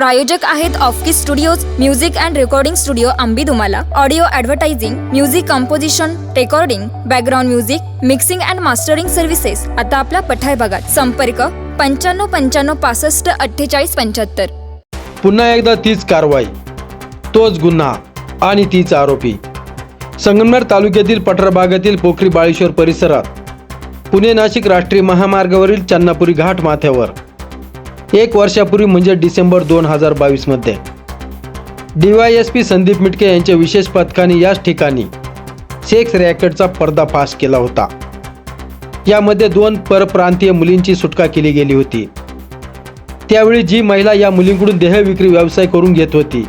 प्रायोजक आहेत Offkey studios music and recording studio Ambi Dumala. Audio advertising music composition recording background music mixing and mastering services आता आपल्या पठाय भागात संपर्क पंच्याण्णव पंच्याण्णव पासष्ट अठ्ठेचाळीस पंच्याहत्तर. पुन्हा एकदा तीच कारवाई तोच गुन्हा आणि तीच आरोपी. संगमनेर तालुक्यातील पठार भागातील पोखरी बाळेश्वर परिसरात पुणे नाशिक राष्ट्रीय महामार्गावरील चन्नापुरी घाट माथ्यावर. एक वर्षापूर्वी म्हणजे डिसेंबर दोन हजार बावीसमध्ये D Y S P Sandeep Mitke यांच्या विशेष पथकाने याच ठिकाणी सेक्स रॅकेटचा पर्दाफाश केला होता. यामध्ये दोन परप्रांतीय मुलींची सुटका केली गेली होती. त्यावेळी जी महिला या मुलींकडून देहविक्री व्यवसाय करून घेत होती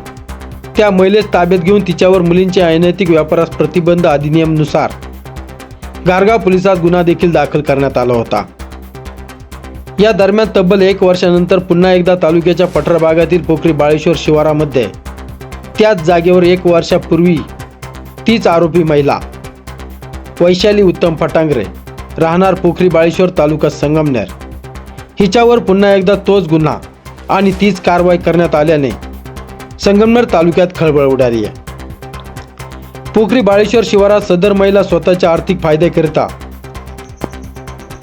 त्या महिलेस ताब्यात घेऊन तिच्यावर मुलींच्या अनैतिक व्यापारास प्रतिबंध अधिनियमनुसार गारगाव पोलिसात गुन्हा देखील दाखल करण्यात आला होता. या दरम्यान तब्बल एक वर्षानंतर पुन्हा एकदा तालुक्याच्या पठार भागातील पोखरी बाळेश्वर शिवारामध्ये त्याच जागेवर एक वर्षापूर्वी तीच आरोपी महिला वैशाली उत्तम फटांगरे राहणार पोखरी बाळेश्वर तालुका संगमनेर. हिच्यावर पुन्हा एकदा तोच गुन्हा आणि तीच कारवाई करण्यात आल्याने संगमनेर तालुक्यात खळबळ उडाली आहे. पोखरी बाळेश्वर शिवारात सदर महिला स्वतःच्या आर्थिक फायद्याकरिता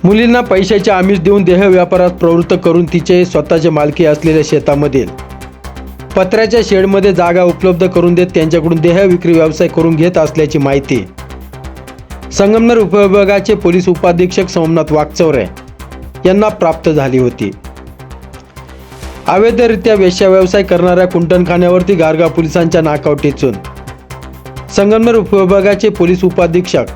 मुलींना पैशाचे आमिष देऊन देह व्यापारात प्रवृत्त करून तिचे स्वतःचे मालकी असलेल्या शेतामधील पत्र्याच्या शेडमध्ये जागा उपलब्ध करून देत त्यांच्याकडून देह विक्री व्यवसाय करून घेत असल्याची माहिती. संगमनेर उपविभागाचे पोलीस उपाधीक्षक सोमनाथ वागचौरे यांना प्राप्त झाली होती. अवैधरित्या वेश्या व्यवसाय करणाऱ्या कुंटणखान्यावरती गारगा पोलिसांच्या नाकावटीचून संगमनर संगमनेर उपविभागाचे पोलीस उपाधीक्षक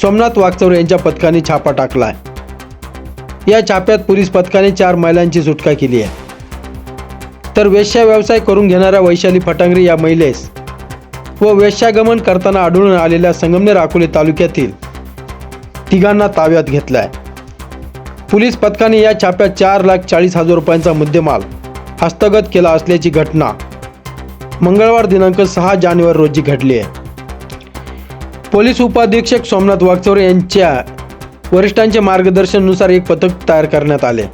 सोमनाथ वागचौरे यांच्या पथकाने छापा टाकला आहे या छाप्यात पोलीस पथकाने चार महिलांची सुटका केली आहे. तर वेश्या व्यवसाय करून घेणाऱ्या वैशाली फटांगरे या महिलेस व वेश्यागमन करताना आढळून आलेल्या संगमनेर अकोले तालुक्यातील तिघांना ताब्यात घेतलाय. पोलीस पथकाने या छाप्यात चार लाख चाळीस हजार रुपयांचा मुद्देमाल हस्तगत केला असल्याची घटना मंगळवार दिनांक सहा जानेवारी रोजी घडली आहे. पोलीस उपाधीक्षक सोमनाथ वागचौरे यांच्या वरिष्ठांच्या मार्गदर्शनानुसार एक पथक तयार करण्यात आले.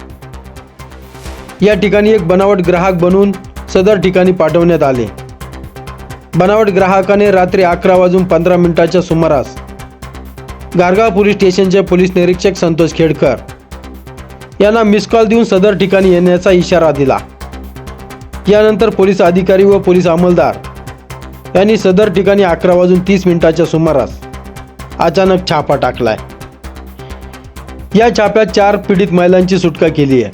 या ठिकाणी एक बनावट ग्राहक बनवून सदर ठिकाणी पाठवण्यात आले. बनावट ग्राहकाने रात्री अकरा वाजून पंधरा मिनिटाच्या सुमारास गारगाव पोलीस स्टेशनचे पोलीस निरीक्षक संतोष खेडकर यांना मिस कॉल देऊन सदर ठिकाणी येण्याचा इशारा दिला. यानंतर पोलीस अधिकारी व पोलीस अंमलदार यांनी सदर ठिकाणी अकरा वाजून तीस मिनिटाच्या सुमारास अचानक छापा टाकलाय. या छाप्यात चार पीडित महिलांची सुटका केली आहे.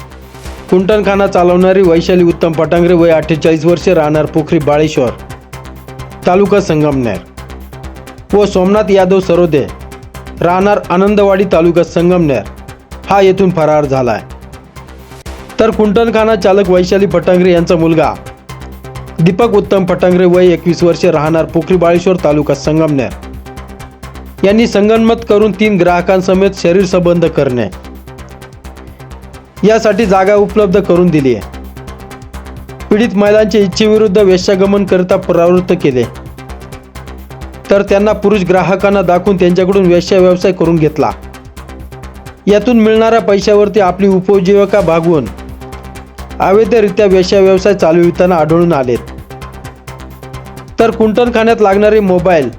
कुंटणखाना चालवणारी वैशाली उत्तम पटांगरे वय अठ्ठेचाळीस वर्षे राहणार पोखरी बाळेश्वर तालुका संगमनेर. व सोमनाथ यादव सरोदे राहणार आनंदवाडी तालुका संगमनेर हा येथून फरार झालाय. तर कुंटणखाना चालक वैशाली पटांगरे यांचा मुलगा दीपक उत्तम फटांगरे वय एकवीस वर्षे राहणार पोखरी बाळेश्वर तालुका संगमनेर. यांनी संगनमत करून तीन ग्राहकांसमेत शरीर संबंध करणे. यासाठी जागा उपलब्ध करून दिली आहे. पीडित महिलांच्या इच्छेविरुद्ध वेश्यागमनकरिता प्रवृत्त केले. तर त्यांना पुरुष ग्राहकांना दाखवून त्यांच्याकडून वेश्या व्यवसाय करून घेतला. यातून मिळणाऱ्या पैशावरती आपली उपजीविका भागवून अवैधरित्या वेश्या व्यवसाय चालविताना आढळून आलेत. तर कुंटणखान्यात लागणारे मोबाईल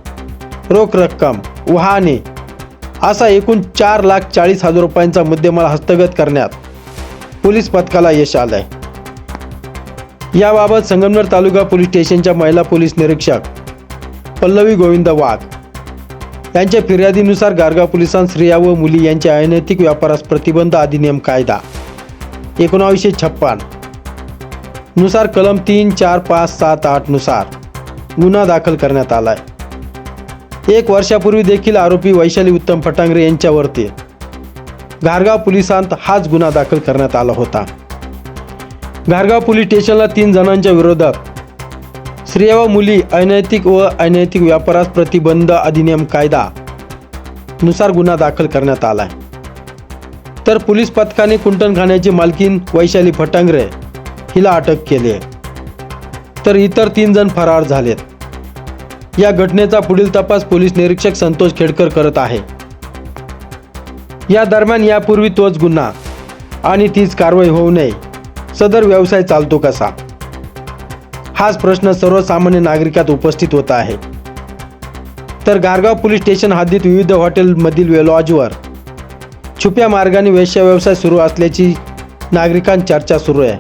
रोख रक्कम वाहने असा एकूण चार लाख चाळीस हजार रुपयांचा मुद्देमाल हस्तगत करण्यात पोलीस पथकाला यश आलंय. याबाबत संगमनेर तालुका पोलीस स्टेशनच्या महिला पोलीस निरीक्षक पल्लवी गोविंद वाघ यांच्या फिर्यादीनुसार गारगाव पोलिसांत स्त्रिया व मुली यांच्या अनैतिक व्यापारास प्रतिबंध अधिनियम कायदा एकोणावीसशे छप्पन. नुसार कलम तीन चार पाच सात आठनुसार गुन्हा दाखल करण्यात आलाय. एक वर्षापूर्वी देखील आरोपी वैशाली उत्तम फटांगरे यांच्यावरती घारगाव पोलिसांत हाच गुन्हा दाखल करण्यात आला होता. घारगाव पोलीस स्टेशनला तीन जणांच्या विरोधात स्त्रिया व मुली अनैतिक व अनैतिक व्यापारास प्रतिबंध अधिनियम कायदा नुसार गुन्हा दाखल करण्यात आलाय. तर पोलीस पथकाने कुंटणखान्याची मालकीन वैशाली फटांगरे हिला अटक केली आहे. तर इतर तीन जण फरार झालेत. या घटनेचा पुढील तपास पोलीस निरीक्षक संतोष खेडकर करत आहे. या दरम्यान यापूर्वी तोच गुन्हा आणि तीच कारवाई होऊ नये. सदर व्यवसाय चालतो कसा? हाच प्रश्न सर्वसामान्य नागरिकात उपस्थित होत आहे. तर गारगाव पोलीस स्टेशन हद्दीत विविध हॉटेलमधील लॉजवर छुप्या मार्गाने वेश्या व्यवसाय सुरू असल्याची नागरिकांत चर्चा सुरू आहे.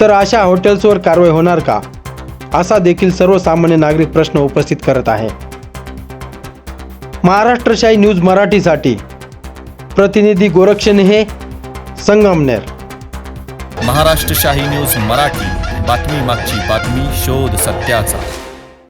तर अशा हॉटेल्सवर कारवाई होणार का? असा देखील सर्वसामान्य नागरिक प्रश्न उपस्थित करत आहे. महाराष्ट्रशाही न्यूज मराठीसाठी. प्रतिनिधी गोरक्षण हे संगमनेर. महाराष्ट्रशाही न्यूज मराठी. बातमी मागची बातमी शोध सत्याचा.